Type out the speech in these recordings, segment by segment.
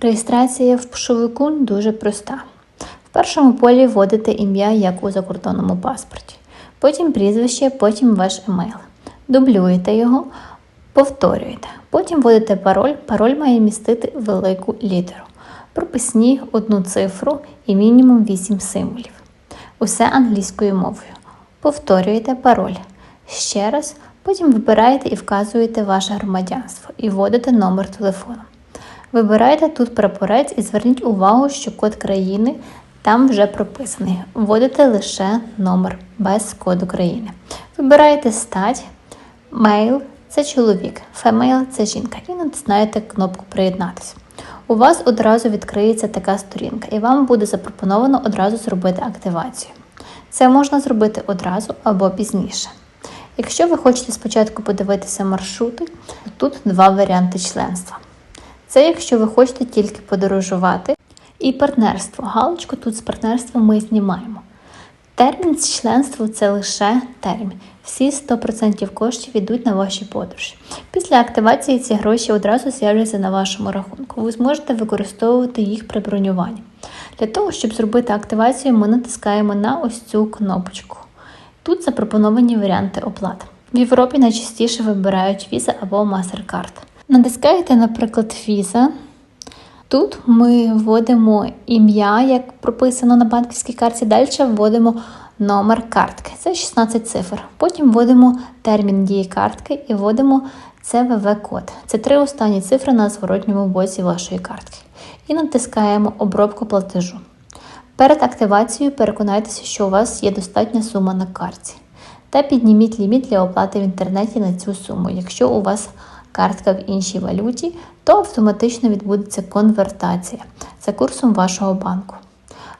Реєстрація в пошовику дуже проста. В першому полі вводите ім'я, як у закордонному паспорті, потім прізвище, потім ваш емейл. Дублюєте його, повторюєте. Потім вводите пароль. Пароль має містити велику літеру. Прописні одну цифру і мінімум 8 символів. Усе англійською мовою. Повторюєте пароль. Ще раз, потім вибираєте і вказуєте ваше громадянство і вводите номер телефону. Вибирайте тут прапорець і зверніть увагу, що код країни там вже прописаний. Вводите лише номер без коду країни. Вибираєте стать, мейл це чоловік, фемейл це жінка і натискаєте кнопку Приєднатися. У вас одразу відкриється така сторінка, і вам буде запропоновано одразу зробити активацію. Це можна зробити одразу або пізніше. Якщо ви хочете спочатку подивитися маршрути, тут два варіанти членства. Це якщо ви хочете тільки подорожувати. І партнерство. Галочку тут з партнерством ми знімаємо. Термін з членства це лише термін. Всі 100% коштів йдуть на ваші подорожі. Після активації ці гроші одразу з'являться на вашому рахунку. Ви зможете використовувати їх при бронюванні. Для того, щоб зробити активацію, ми натискаємо на ось цю кнопочку. Тут запропоновані варіанти оплати. В Європі найчастіше вибирають Visa або MasterCard. Натискаєте, наприклад, Visa. Тут ми вводимо ім'я, як прописано на банківській карті. Далі вводимо номер картки. Це 16 цифр. Потім вводимо термін дії картки і вводимо CVV-код. Це три останні цифри на зворотньому боці вашої картки. І натискаємо обробку платежу. Перед активацією переконайтеся, що у вас є достатня сума на карті. Та підніміть ліміт для оплати в інтернеті на цю суму. Якщо у вас картка в іншій валюті, то автоматично відбудеться конвертація за курсом вашого банку.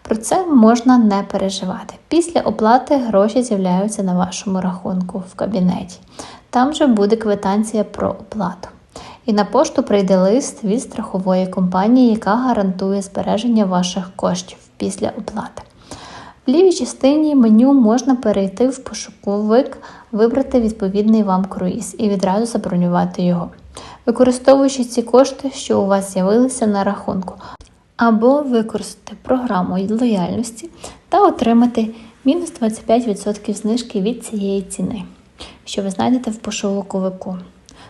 Про це можна не переживати. Після оплати гроші з'являються на вашому рахунку в кабінеті. Там же буде квитанція про оплату. І на пошту прийде лист від страхової компанії, яка гарантує збереження ваших коштів після оплати. В лівій частині меню можна перейти в пошуковик, вибрати відповідний вам круїз і відразу забронювати його, використовуючи ці кошти, що у вас з'явилися на рахунку, або використати програму лояльності та отримати мінус 25% знижки від цієї ціни, що ви знайдете в пошуковику,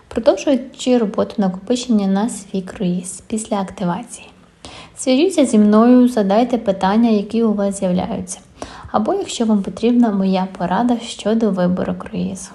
продовжуючи роботу накопичення на свій круїз після активації. Зв'яжіться зі мною, задайте питання, які у вас з'являються, або якщо вам потрібна моя порада щодо вибору круїзу.